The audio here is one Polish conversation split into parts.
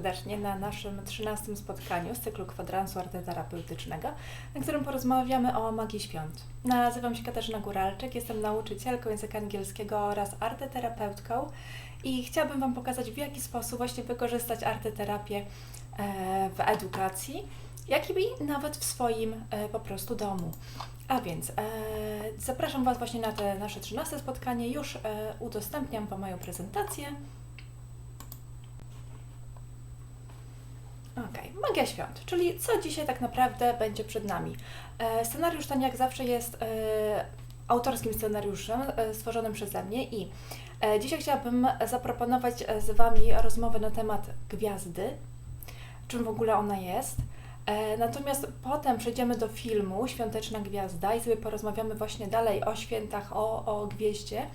serdecznie na naszym 13 spotkaniu z cyklu kwadransu arteterapeutycznego, na którym porozmawiamy o magii świąt. Nazywam się Katarzyna Góralczyk, jestem nauczycielką języka angielskiego oraz arteterapeutką i chciałabym Wam pokazać, w jaki sposób właśnie wykorzystać arteterapię e, w edukacji, jak i nawet w swoim e, po prostu domu. A więc e, zapraszam Was właśnie na te nasze 13 spotkanie. Już e, udostępniam Wam moją prezentację. Okej, magia świąt, czyli co dzisiaj tak naprawdę będzie przed nami. E, scenariusz ten jak zawsze jest e, autorskim scenariuszem e, stworzonym przeze mnie i e, dzisiaj chciałabym zaproponować z Wami rozmowę na temat gwiazdy, czym w ogóle ona jest. E, Natomiast potem przejdziemy do filmu Świąteczna Gwiazda i sobie porozmawiamy właśnie dalej o świętach, o, o gwieździe.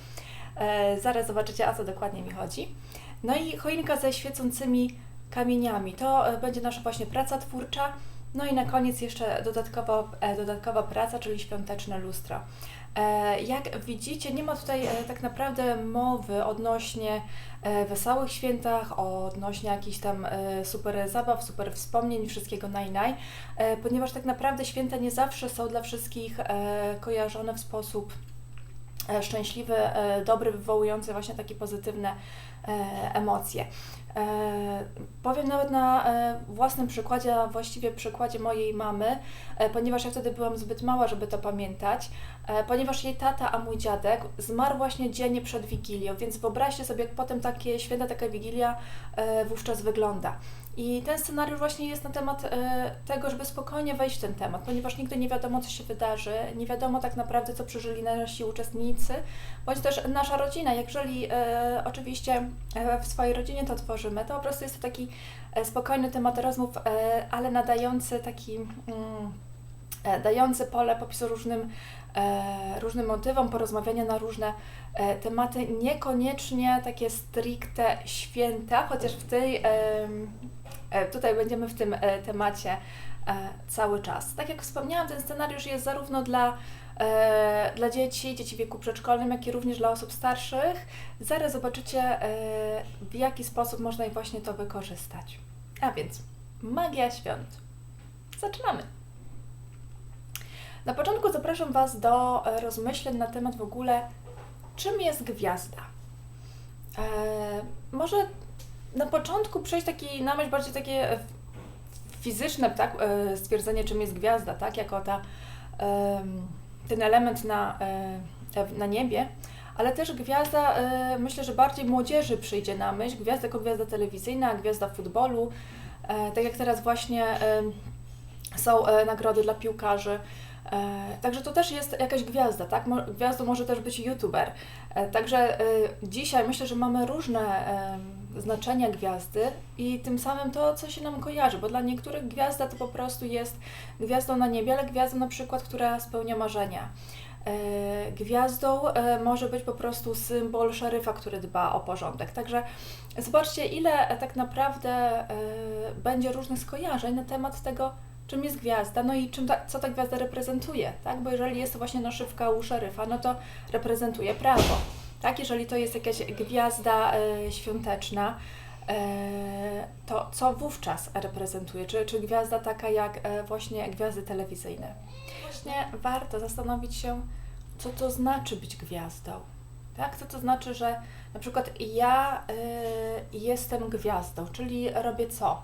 E, Zaraz zobaczycie, o co dokładnie mi chodzi. No i choinka ze świecącymi kamieniami. To e, będzie nasza właśnie praca twórcza. No i na koniec jeszcze dodatkowo, e, dodatkowa praca, czyli świąteczne lustro. E, Jak widzicie, nie ma tutaj tak naprawdę mowy odnośnie wesołych świętach, odnośnie jakichś tam super zabaw, super wspomnień, wszystkiego naj-naj, e, ponieważ tak naprawdę święta nie zawsze są dla wszystkich kojarzone w sposób szczęśliwy, dobry, wywołujący właśnie takie pozytywne emocje. E, Powiem nawet na e, własnym przykładzie, a właściwie przykładzie mojej mamy, e, ponieważ ja wtedy byłam zbyt mała, żeby to pamiętać, ponieważ jej tata, a mój dziadek zmarł właśnie dzień przed Wigilią, więc wyobraźcie sobie, jak potem takie święta, taka Wigilia wówczas wygląda. I ten scenariusz właśnie jest na temat e, tego, żeby spokojnie wejść w ten temat, ponieważ nigdy nie wiadomo, co się wydarzy, nie wiadomo tak naprawdę, co przeżyli nasi uczestnicy, bądź też nasza rodzina. Jeżeli e, oczywiście e, w swojej rodzinie to tworzymy, to po prostu jest to taki spokojny temat rozmów, ale nadający taki, mm, dający pole popisu różnym, e, różnym motywom, porozmawiania na różne e, tematy, niekoniecznie takie stricte święta, chociaż w tej, e, tutaj będziemy w tym e, temacie e, cały czas. Tak jak wspomniałam, ten scenariusz jest zarówno dla e, dla dzieci, dzieci w wieku przedszkolnym, jak i również dla osób starszych. Zaraz zobaczycie, e, w jaki sposób można właśnie to wykorzystać. A więc magia świąt. Zaczynamy. Na początku zapraszam Was do e, rozmyśleń na temat w ogóle, czym jest gwiazda. E, może na początku przejść taki na myśl bardziej takie e, fizyczne tak, stwierdzenie, czym jest gwiazda, tak, jako ta, ten element na, na niebie, ale też gwiazda, myślę, że bardziej młodzieży przyjdzie na myśl, gwiazda jako gwiazda telewizyjna, gwiazda futbolu, tak jak teraz właśnie są nagrody dla piłkarzy. E, Także to też jest jakaś gwiazda, tak? Gwiazdą może też być youtuber. E, Także e, dzisiaj myślę, że mamy różne znaczenia gwiazdy i tym samym to, co się nam kojarzy, bo dla niektórych gwiazda to po prostu jest gwiazdą na niebie, ale gwiazdą na przykład, która spełnia marzenia. Gwiazdą może być po prostu symbol szeryfa, który dba o porządek. Także zobaczcie, ile tak naprawdę będzie różnych skojarzeń na temat tego, czym jest gwiazda, no i czym ta, co ta gwiazda reprezentuje, tak? Bo jeżeli jest to właśnie naszywka u szeryfa, no to reprezentuje prawo, tak? Jeżeli to jest jakaś gwiazda e, świąteczna, e, to co wówczas reprezentuje? Czy, czy gwiazda taka jak e, właśnie gwiazdy telewizyjne? Właśnie warto zastanowić się, co to znaczy być gwiazdą, tak? Co to znaczy, że na przykład ja y, jestem gwiazdą, czyli robię co?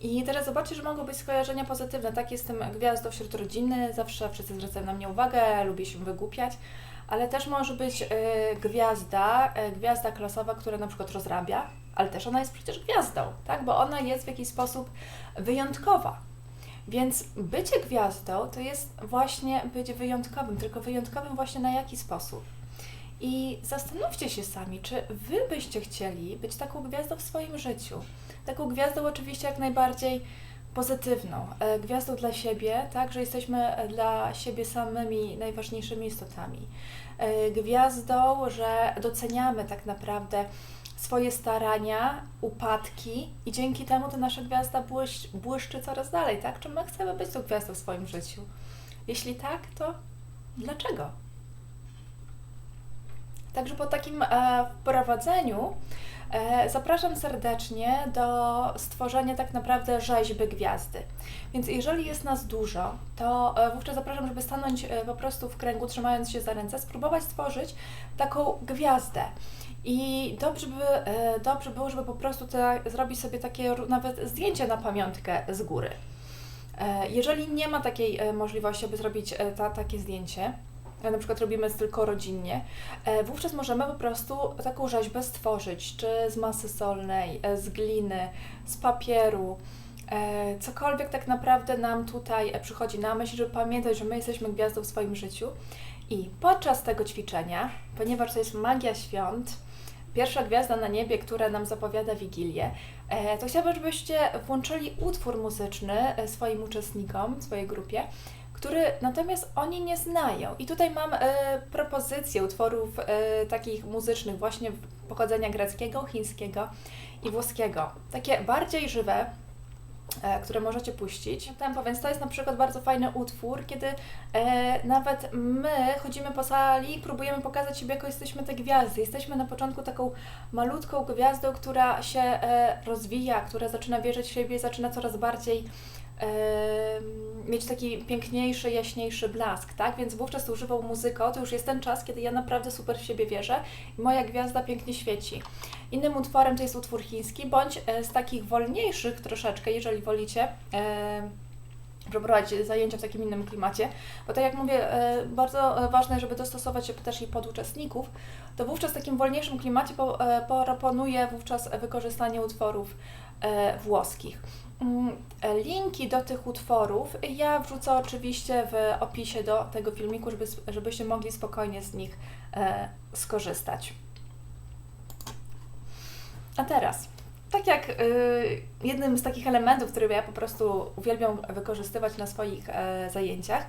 I teraz zobaczcie, że mogą być skojarzenia pozytywne. Tak, jestem gwiazdą wśród rodziny, zawsze wszyscy zwracają na mnie uwagę, lubię się wygłupiać, ale też może być y, gwiazda, y, gwiazda klasowa, która na przykład rozrabia, ale też ona jest przecież gwiazdą, tak, bo ona jest w jakiś sposób wyjątkowa. Więc bycie gwiazdą to jest właśnie być wyjątkowym, tylko wyjątkowym właśnie na jaki sposób. I zastanówcie się sami, czy wy byście chcieli być taką gwiazdą w swoim życiu. Taką gwiazdą oczywiście jak najbardziej pozytywną, e, gwiazdą dla siebie, tak, że jesteśmy e, dla siebie samymi najważniejszymi istotami. E, Gwiazdą, że doceniamy tak naprawdę swoje starania, upadki i dzięki temu ta nasza gwiazda błysz, błyszczy coraz dalej, tak? Czy my chcemy być tą gwiazdą w swoim życiu? Jeśli tak, to dlaczego? Także po takim e, wprowadzeniu zapraszam serdecznie do stworzenia tak naprawdę rzeźby gwiazdy. Więc jeżeli jest nas dużo, to e, wówczas zapraszam, żeby stanąć e, po prostu w kręgu, trzymając się za ręce, spróbować stworzyć taką gwiazdę. I dobrze, by, e, dobrze było, żeby po prostu te, zrobić sobie takie nawet zdjęcie na pamiątkę z góry. E, Jeżeli nie ma takiej e, możliwości, aby zrobić e, ta, takie zdjęcie, e, na przykład robimy tylko rodzinnie, e, wówczas możemy po prostu taką rzeźbę stworzyć, czy z masy solnej, e, z gliny, z papieru, e, cokolwiek tak naprawdę nam tutaj e, przychodzi na myśl, żeby pamiętać, że my jesteśmy gwiazdą w swoim życiu. I podczas tego ćwiczenia, ponieważ to jest magia świąt, pierwsza gwiazda na niebie, która nam zapowiada Wigilię, e, to chciałabym, żebyście włączyli utwór muzyczny e, swoim uczestnikom, swojej grupie, który natomiast oni nie znają. I tutaj mam e, propozycję utworów e, takich muzycznych właśnie pochodzenia greckiego, chińskiego i włoskiego. Takie bardziej żywe, e, które możecie puścić. Tempo, więc to jest na przykład bardzo fajny utwór, kiedy nawet my chodzimy po sali i próbujemy pokazać siebie, jako jesteśmy te gwiazdy. Jesteśmy na początku taką malutką gwiazdą, która się rozwija, która zaczyna wierzyć w siebie, zaczyna coraz bardziej mieć taki piękniejszy, jaśniejszy blask, tak? Więc wówczas używał muzyką, to już jest ten czas, kiedy ja naprawdę super w siebie wierzę i moja gwiazda pięknie świeci. Innym utworem to jest utwór chiński, bądź e, z takich wolniejszych troszeczkę, jeżeli wolicie, e, przeprowadzić zajęcia w takim innym klimacie, bo tak jak mówię, e, bardzo e, ważne, żeby dostosować się też i pod uczestników, to wówczas w takim wolniejszym klimacie po, e, proponuję wówczas wykorzystanie utworów e, włoskich. Mm, Linki do tych utworów ja wrzucę oczywiście w opisie do tego filmiku, żeby, żebyście mogli spokojnie z nich e, skorzystać. A teraz, tak jak y, jednym z takich elementów, które ja po prostu uwielbiam wykorzystywać na swoich e, zajęciach,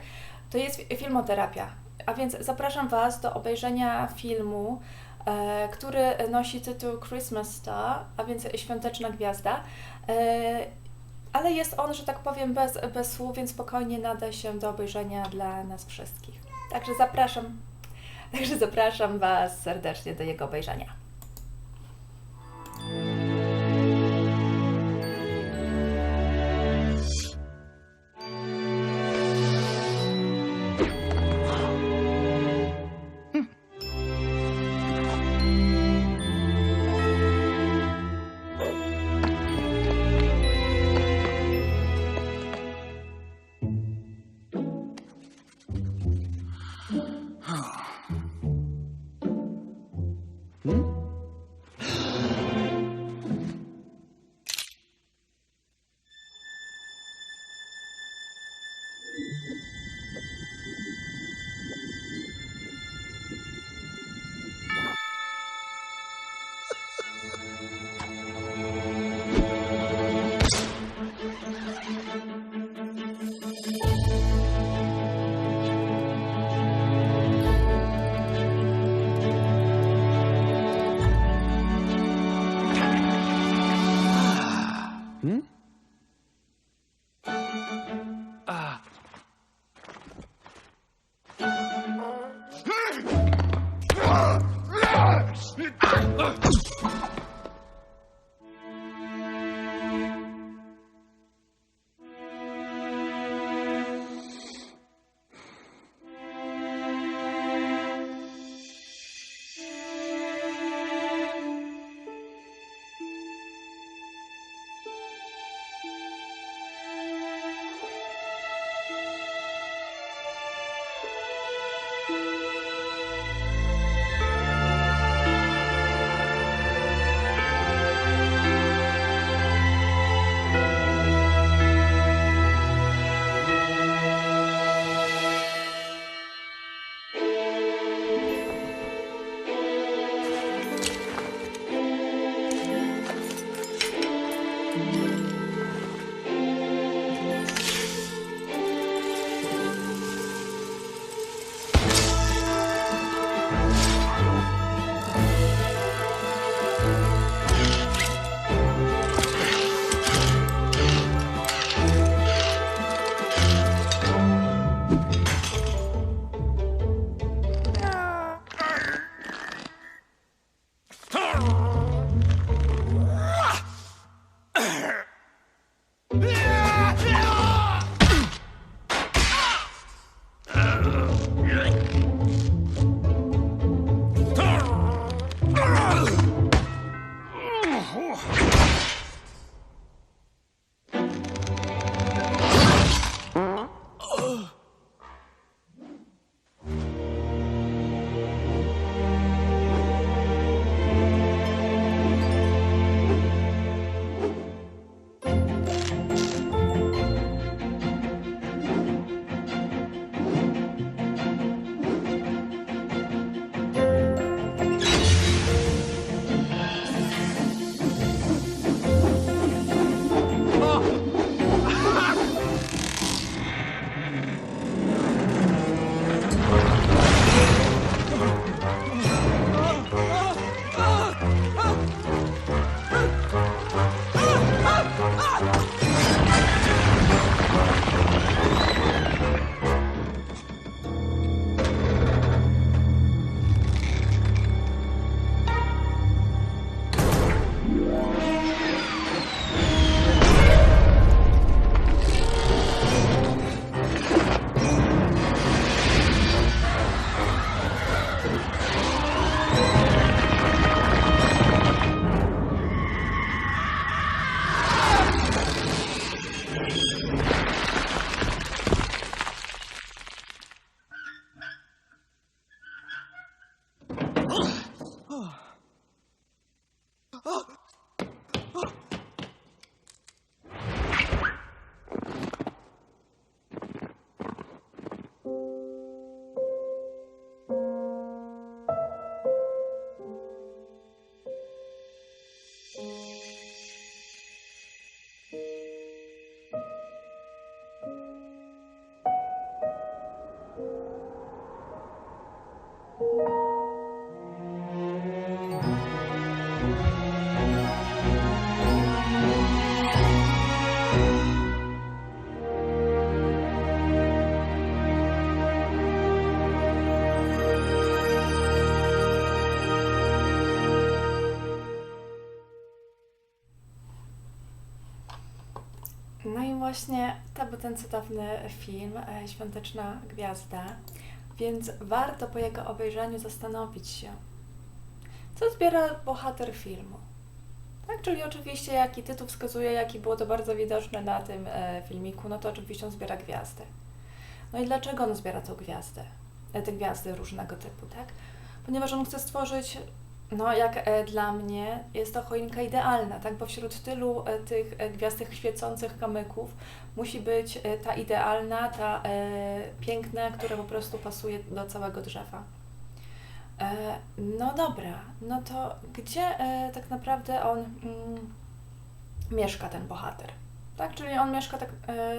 to jest filmoterapia. A więc zapraszam Was do obejrzenia filmu, e, który nosi tytuł Christmas Star, a więc Świąteczna Gwiazda. E, ale jest on, że tak powiem, bez, bez słów, więc spokojnie nada się do obejrzenia dla nas wszystkich. Także zapraszam, także zapraszam Was serdecznie do jego obejrzenia. Właśnie to był ten cudowny film e, Świąteczna Gwiazda, więc warto po jego obejrzeniu zastanowić się, co zbiera bohater filmu. Tak, czyli oczywiście jaki tytuł wskazuje, jaki było to bardzo widoczne na tym e, filmiku, no to oczywiście on zbiera gwiazdy. No i dlaczego on zbiera tą gwiazdę? E, te gwiazdy różnego typu, tak? Ponieważ on chce stworzyć no, jak e, dla mnie jest to choinka idealna, tak? Bo wśród tylu e, tych e, gwiazd, tych świecących kamyków musi być ta idealna, ta piękna, która po prostu pasuje do całego drzewa. No dobra, no to gdzie tak naprawdę on mm, mieszka, ten bohater? Tak, czyli on mieszka tak,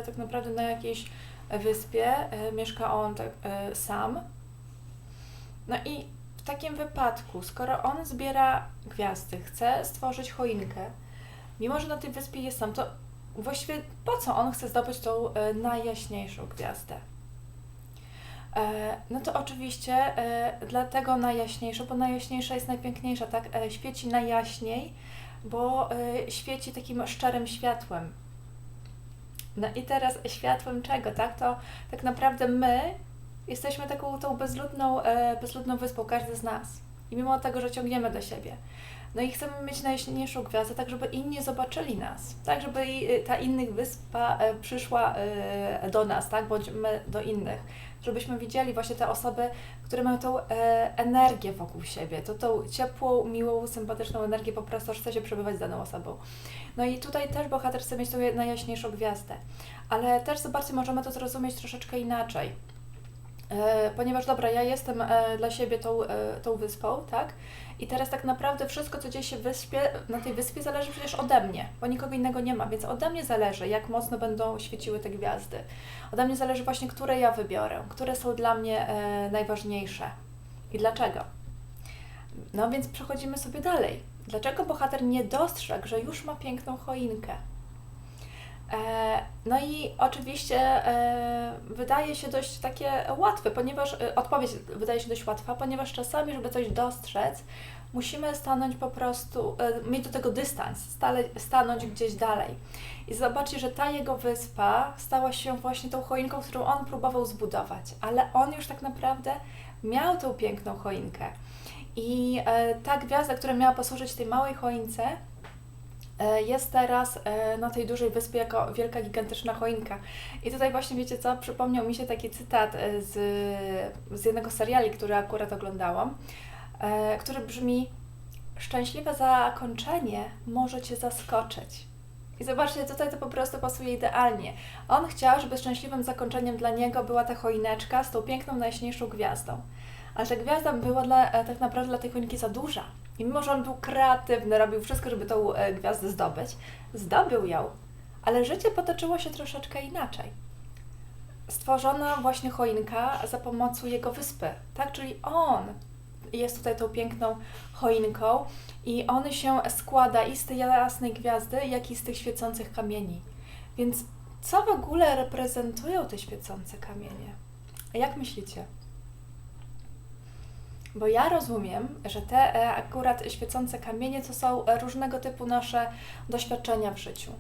tak naprawdę na jakiejś wyspie, mieszka on tak, sam. No i takim wypadku, skoro on zbiera gwiazdy, chce stworzyć choinkę, mimo że na tej wyspie jest sam, to właściwie po co on chce zdobyć tą e, najjaśniejszą gwiazdę? E, no to oczywiście e, dlatego najjaśniejszą, bo najjaśniejsza jest najpiękniejsza, tak? E, świeci najjaśniej, bo e, świeci takim szczerym światłem. No i teraz światłem czego, tak? To tak naprawdę my jesteśmy taką tą bezludną, e, bezludną wyspą, każdy z nas. I mimo tego, że ciągniemy do siebie. No i chcemy mieć najjaśniejszą gwiazdę, tak żeby inni zobaczyli nas, tak żeby y, ta innych wyspa e, przyszła e, do nas, tak, bądź my do innych, żebyśmy widzieli właśnie te osoby, które mają tą energię wokół siebie, to tą ciepłą, miłą, sympatyczną energię, po prostu aż chce się przebywać z daną osobą. No i tutaj też bohater chce mieć tą najjaśniejszą gwiazdę, ale też zobaczcie, możemy to zrozumieć troszeczkę inaczej. E, ponieważ dobra, ja jestem e, dla siebie tą, e, tą wyspą, tak? I teraz tak naprawdę wszystko, co dzieje się wyspie, na tej wyspie zależy przecież ode mnie, bo nikogo innego nie ma, więc ode mnie zależy, jak mocno będą świeciły te gwiazdy. Ode mnie zależy właśnie, które ja wybiorę, które są dla mnie najważniejsze i dlaczego. No więc przechodzimy sobie dalej. Dlaczego bohater nie dostrzegł, że już ma piękną choinkę? E, No i oczywiście e, wydaje się dość takie łatwe, ponieważ e, odpowiedź wydaje się dość łatwa, ponieważ czasami, żeby coś dostrzec, musimy stanąć po prostu, mieć do tego dystans, stale, stanąć gdzieś dalej. I zobaczcie, że ta jego wyspa stała się właśnie tą choinką, którą on próbował zbudować, ale on już tak naprawdę miał tą piękną choinkę. I ta gwiazda, która miała posłużyć tej małej choince, jest teraz e, na tej dużej wyspie jako wielka, gigantyczna choinka. I tutaj właśnie wiecie co, przypomniał mi się taki cytat e, z, z jednego seriali, który akurat oglądałam, e, który brzmi Szczęśliwe zakończenie może Cię zaskoczyć. I zobaczcie, tutaj to po prostu pasuje idealnie. On chciał, żeby szczęśliwym zakończeniem dla niego była ta choineczka z tą piękną, najjaśniejszą gwiazdą. Ale ta gwiazda była dla, e, tak naprawdę dla tej choinki za duża. I mimo, że on był kreatywny, robił wszystko, żeby tą e, gwiazdę zdobyć, zdobył ją, ale życie potoczyło się troszeczkę inaczej. Stworzona właśnie choinka za pomocą jego wyspy, tak? Czyli on jest tutaj tą piękną choinką i on się składa i z tej jasnej gwiazdy, jak i z tych świecących kamieni. Więc co w ogóle reprezentują te świecące kamienie? Jak myślicie? Bo ja rozumiem, że te e, akurat świecące kamienie to są różnego typu nasze doświadczenia w życiu.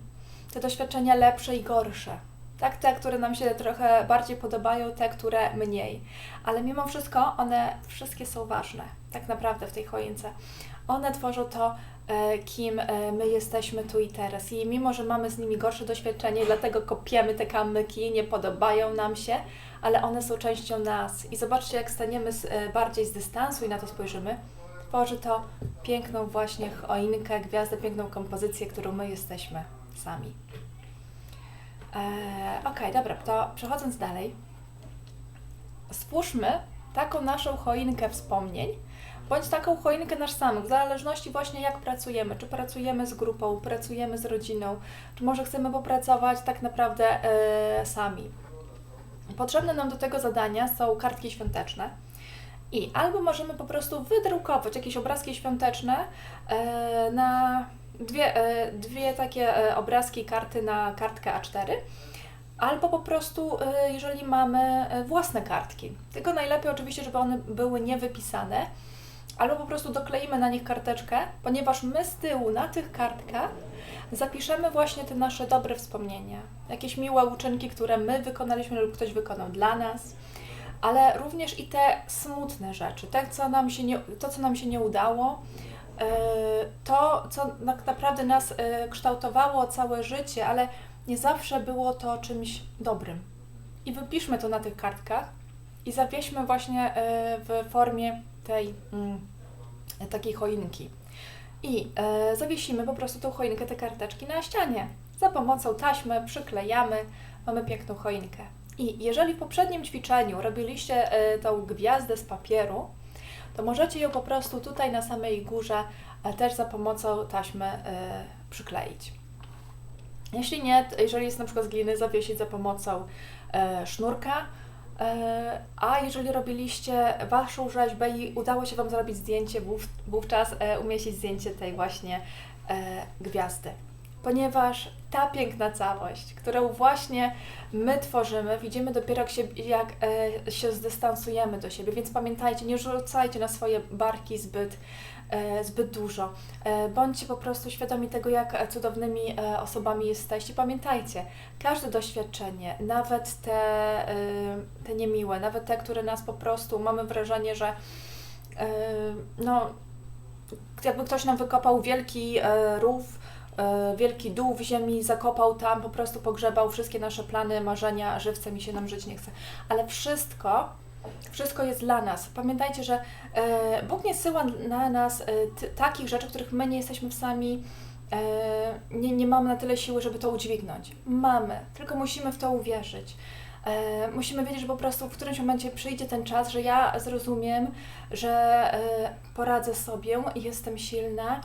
Te doświadczenia lepsze i gorsze. Tak, te, które nam się trochę bardziej podobają, te, które mniej. Ale mimo wszystko one wszystkie są ważne, tak naprawdę w tej choince. One tworzą to, kim e, my jesteśmy tu i teraz. I mimo, że mamy z nimi gorsze doświadczenie, dlatego kopiemy te kamyki, nie podobają nam się, ale one są częścią nas. I zobaczcie, jak staniemy z, e, bardziej z dystansu i na to spojrzymy, tworzy to piękną właśnie choinkę, gwiazdę, piękną kompozycję, którą my jesteśmy sami. Eee, Okej, dobra, to przechodząc dalej, stwórzmy taką naszą choinkę wspomnień, bądź taką choinkę nasz samych, w zależności właśnie jak pracujemy, czy pracujemy z grupą, pracujemy z rodziną, czy może chcemy popracować tak naprawdę e, sami. Potrzebne nam do tego zadania są kartki świąteczne. I albo możemy po prostu wydrukować jakieś obrazki świąteczne e, na dwie, e, dwie takie obrazki, karty na kartkę A4, albo po prostu, jeżeli mamy własne kartki. Tylko najlepiej oczywiście, żeby one były niewypisane, albo po prostu dokleimy na nich karteczkę, ponieważ my z tyłu na tych kartkach zapiszemy właśnie te nasze dobre wspomnienia, jakieś miłe uczynki, które my wykonaliśmy lub ktoś wykonał dla nas ale również i te smutne rzeczy, te, co nam się nie, to, co nam się nie udało, yy, to, co tak naprawdę nas yy, kształtowało całe życie, ale nie zawsze było to czymś dobrym. I wypiszmy to na tych kartkach i zawieźmy właśnie yy, w formie tej mm, takiej choinki. I e, zawiesimy po prostu tą choinkę, te karteczki na ścianie. Za pomocą taśmy przyklejamy, mamy piękną choinkę. I jeżeli w poprzednim ćwiczeniu robiliście e, tą gwiazdę z papieru, to możecie ją po prostu tutaj na samej górze e, też za pomocą taśmy e, przykleić. Jeśli nie, jeżeli jest na przykład z gliny, zawiesić za pomocą e, sznurka. E, a jeżeli robiliście Waszą rzeźbę i udało się Wam zrobić zdjęcie, wów, wówczas e, umieścić zdjęcie tej właśnie e, gwiazdy. Ponieważ ta piękna całość, którą właśnie my tworzymy, widzimy dopiero jak się, jak, się zdystansujemy do siebie. Więc pamiętajcie, nie rzucajcie na swoje barki zbyt, zbyt dużo. E, bądźcie po prostu świadomi tego, jak cudownymi e, osobami jesteście. Pamiętajcie, każde doświadczenie, nawet te, e, te niemiłe, nawet te, które nas po prostu mamy wrażenie, że e, no, jakby ktoś nam wykopał wielki e, rów, e, wielki dół w ziemi, zakopał tam, po prostu pogrzebał wszystkie nasze plany, marzenia, żywcem i się nam żyć nie chce. Ale wszystko, wszystko jest dla nas. Pamiętajcie, że e, Bóg nie syła na nas e, takich rzeczy, których my nie jesteśmy sami, e, nie, nie mamy na tyle siły, żeby to udźwignąć. Mamy, tylko musimy w to uwierzyć. Musimy wiedzieć, że po prostu w którymś momencie przyjdzie ten czas, że ja zrozumiem, że poradzę sobie jestem silna.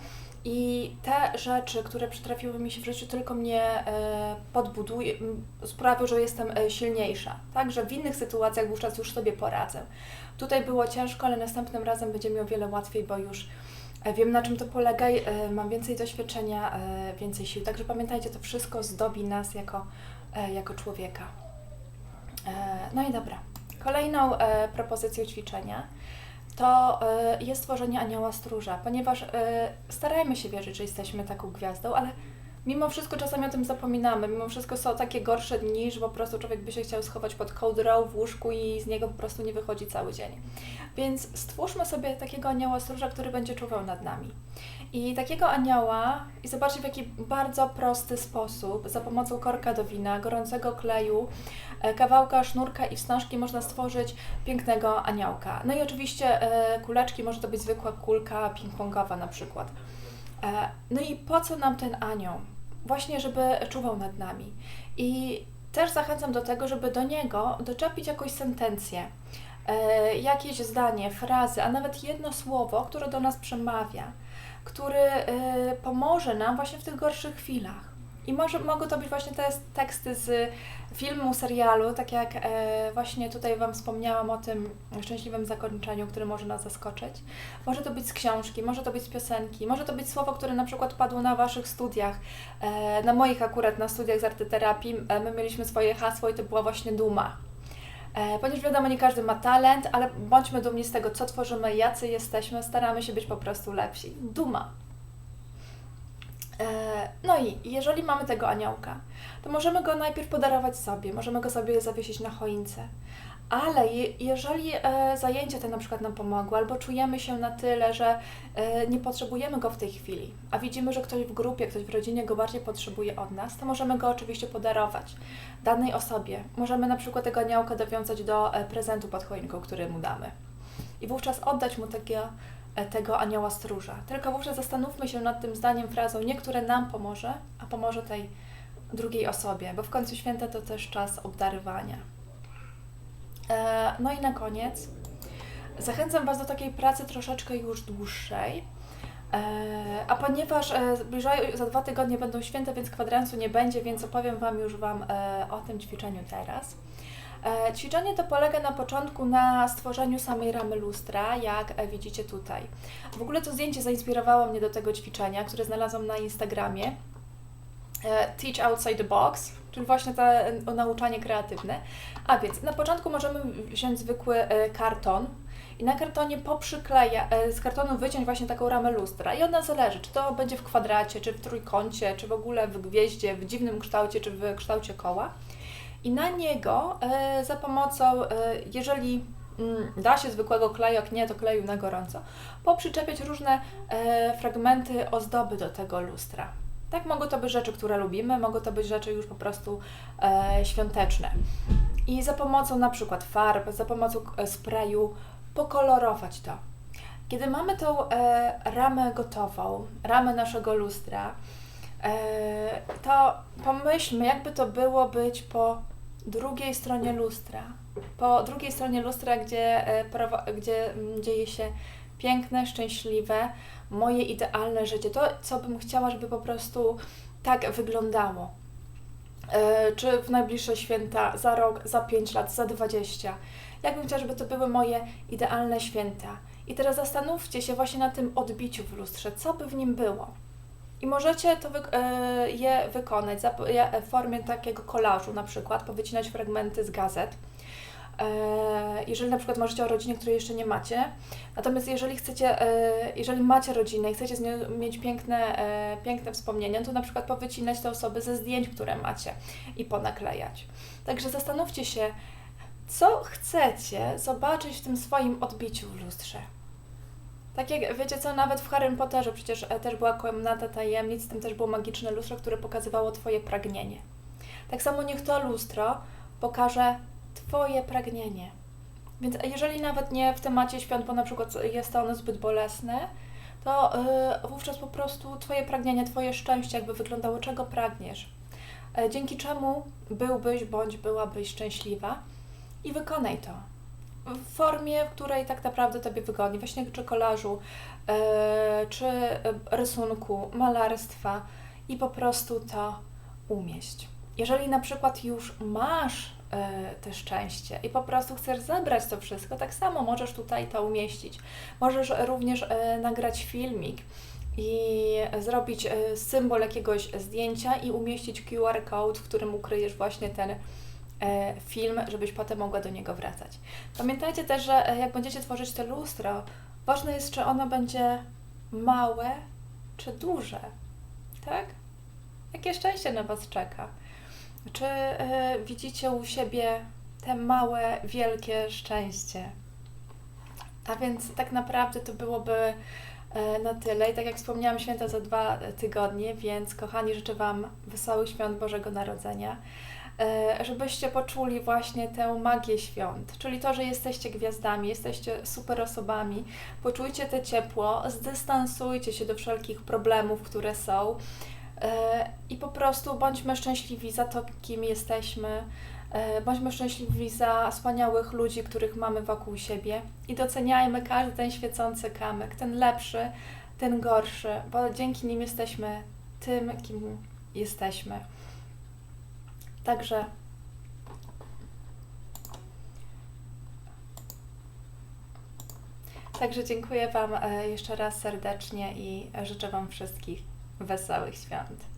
I te rzeczy, które przytrafiły mi się w życiu, tylko mnie e, podbudują, sprawią, że jestem e, silniejsza. Także w innych sytuacjach wówczas już sobie poradzę. Tutaj było ciężko, ale następnym razem będzie mi o wiele łatwiej, bo już e, wiem na czym to polega, mam więcej doświadczenia, więcej sił. Także pamiętajcie, to wszystko zdobi nas jako, jako człowieka. No i dobra. Kolejną propozycją ćwiczenia to e, jest tworzenie anioła stróża, ponieważ e, starajmy się wierzyć, że jesteśmy taką gwiazdą, ale mimo wszystko czasami o tym zapominamy. Mimo wszystko są takie gorsze dni, że po prostu człowiek by się chciał schować pod kołdrą w łóżku i z niego po prostu nie wychodzi cały dzień. Więc stwórzmy sobie takiego anioła stróża, który będzie czuwał nad nami. I takiego anioła, i zobaczcie w jaki bardzo prosty sposób, za pomocą korka do wina, gorącego kleju, e, kawałka sznurka i wstążki można stworzyć pięknego aniołka. No i oczywiście e, kuleczki, może to być zwykła kulka ping-pongowa na przykład. E, No i po co nam ten anioł? Właśnie, żeby czuwał nad nami. I też zachęcam do tego, żeby do niego doczepić jakąś sentencję, jakieś zdanie, frazy, a nawet jedno słowo, które do nas przemawia, który e, pomoże nam właśnie w tych gorszych chwilach. I może mogą to być właśnie te teksty z filmu, serialu, tak jak e, właśnie tutaj Wam wspomniałam o tym szczęśliwym zakończeniu, które może nas zaskoczyć. Może to być z książki, może to być z piosenki, może to być słowo, które na przykład padło na Waszych studiach. E, na moich akurat, na studiach z arteterapii, e, my mieliśmy swoje hasło i to była właśnie duma. E, ponieważ wiadomo, nie każdy ma talent, ale bądźmy dumni z tego, co tworzymy, jacy jesteśmy, staramy się być po prostu lepsi. Duma. E, No i jeżeli mamy tego aniołka, to możemy go najpierw podarować sobie, możemy go sobie zawiesić na choince. Ale je, jeżeli e, zajęcie te na przykład nam pomogło, albo czujemy się na tyle, że e, nie potrzebujemy go w tej chwili, a widzimy, że ktoś w grupie, ktoś w rodzinie go bardziej potrzebuje od nas, to możemy go oczywiście podarować danej osobie. Możemy na przykład tego aniołka dowiązać do e, prezentu pod choinką, który mu damy. I wówczas oddać mu takiego, e, tego anioła stróża. Tylko wówczas zastanówmy się nad tym zdaniem, frazą, nie które nam pomoże, a pomoże tej drugiej osobie, bo w końcu święta to też czas obdarywania. E, No i na koniec zachęcam Was do takiej pracy troszeczkę już dłuższej. E, A ponieważ e, zbliżają, za dwa tygodnie będą święta, więc kwadransu nie będzie, więc opowiem Wam już Wam e, o tym ćwiczeniu teraz. E, Ćwiczenie to polega na początku na stworzeniu samej ramy lustra, jak e, widzicie tutaj. W ogóle to zdjęcie zainspirowało mnie do tego ćwiczenia, które znalazłam na Instagramie. E, Teach Outside the Box, czyli właśnie to e, nauczanie kreatywne. A więc na początku możemy wziąć zwykły e, karton i na kartonie poprzykleja, e, z kartonu wyciąć właśnie taką ramę lustra i ona zależy, czy to będzie w kwadracie, czy w trójkącie, czy w ogóle w gwieździe, w dziwnym kształcie, czy w kształcie koła. I na niego e, za pomocą, jeżeli mm, da się zwykłego kleju, jak nie, to kleju na gorąco, poprzyczepiać różne fragmenty ozdoby do tego lustra. Tak, mogą to być rzeczy, które lubimy, mogą to być rzeczy już po prostu e, świąteczne. I za pomocą na przykład farb, za pomocą e, sprayu pokolorować to. Kiedy mamy tą e, ramę gotową, ramę naszego lustra, e, to pomyślmy, jakby to było być po drugiej stronie lustra. Po drugiej stronie lustra, gdzie, e, gdzie mm, dzieje się piękne, szczęśliwe, moje idealne życie. To, co bym chciała, żeby po prostu tak wyglądało. E, czy w najbliższe święta, za rok, za 5 lat, za 20. Jak bym chciała, żeby to były moje idealne święta. I teraz zastanówcie się właśnie na tym odbiciu w lustrze, co by w nim było. I możecie to wy, e, je wykonać je- w formie takiego kolażu, na przykład, powycinać fragmenty z gazet. E, jeżeli na przykład marzycie o rodzinie, której jeszcze nie macie, natomiast jeżeli chcecie, e, jeżeli macie rodzinę i chcecie z nią mieć piękne, e, piękne wspomnienia, to na przykład powycinać te osoby ze zdjęć, które macie i ponaklejać. Także zastanówcie się, co chcecie zobaczyć w tym swoim odbiciu w lustrze. Tak jak wiecie co, nawet w Harry Potterze przecież też była komnata tajemnic, tam też było magiczne lustro, które pokazywało Twoje pragnienie. Tak samo niech to lustro pokaże Twoje pragnienie. Więc jeżeli nawet nie w temacie świąt, bo na przykład jest ono zbyt bolesne, to yy, wówczas po prostu Twoje pragnienie, Twoje szczęście jakby wyglądało, czego pragniesz. E, dzięki czemu byłbyś bądź byłabyś szczęśliwa i wykonaj to w formie, w której tak naprawdę Tobie wygodnie, właśnie czy kolażu, e, czy e, rysunku, malarstwa i po prostu to umieść. Jeżeli na przykład już masz e, te szczęście i po prostu chcesz zebrać to wszystko, tak samo możesz tutaj to umieścić. Możesz również e, nagrać filmik i zrobić e, symbol jakiegoś zdjęcia i umieścić QR code, w którym ukryjesz właśnie ten e, film, żebyś potem mogła do niego wracać. Pamiętajcie też, że e, jak będziecie tworzyć te lustro, ważne jest, czy ono będzie małe, czy duże. Tak? Jakie szczęście na Was czeka? Czy e, widzicie u siebie te małe, wielkie szczęście? A więc tak naprawdę to byłoby e, na tyle. I tak jak wspomniałam, święta za dwa tygodnie, więc kochani, życzę Wam wesołych świąt Bożego Narodzenia e, żebyście poczuli właśnie tę magię świąt, czyli to, że jesteście gwiazdami, jesteście super osobami, poczujcie te ciepło, zdystansujcie się do wszelkich problemów, które są i po prostu bądźmy szczęśliwi za to, kim jesteśmy, e, bądźmy szczęśliwi za wspaniałych ludzi, których mamy wokół siebie i doceniajmy każdy ten świecący kamyk, ten lepszy, ten gorszy, bo dzięki nim jesteśmy tym, kim jesteśmy. Także Także dziękuję Wam e, jeszcze raz serdecznie i życzę Wam wszystkich wesołych świąt.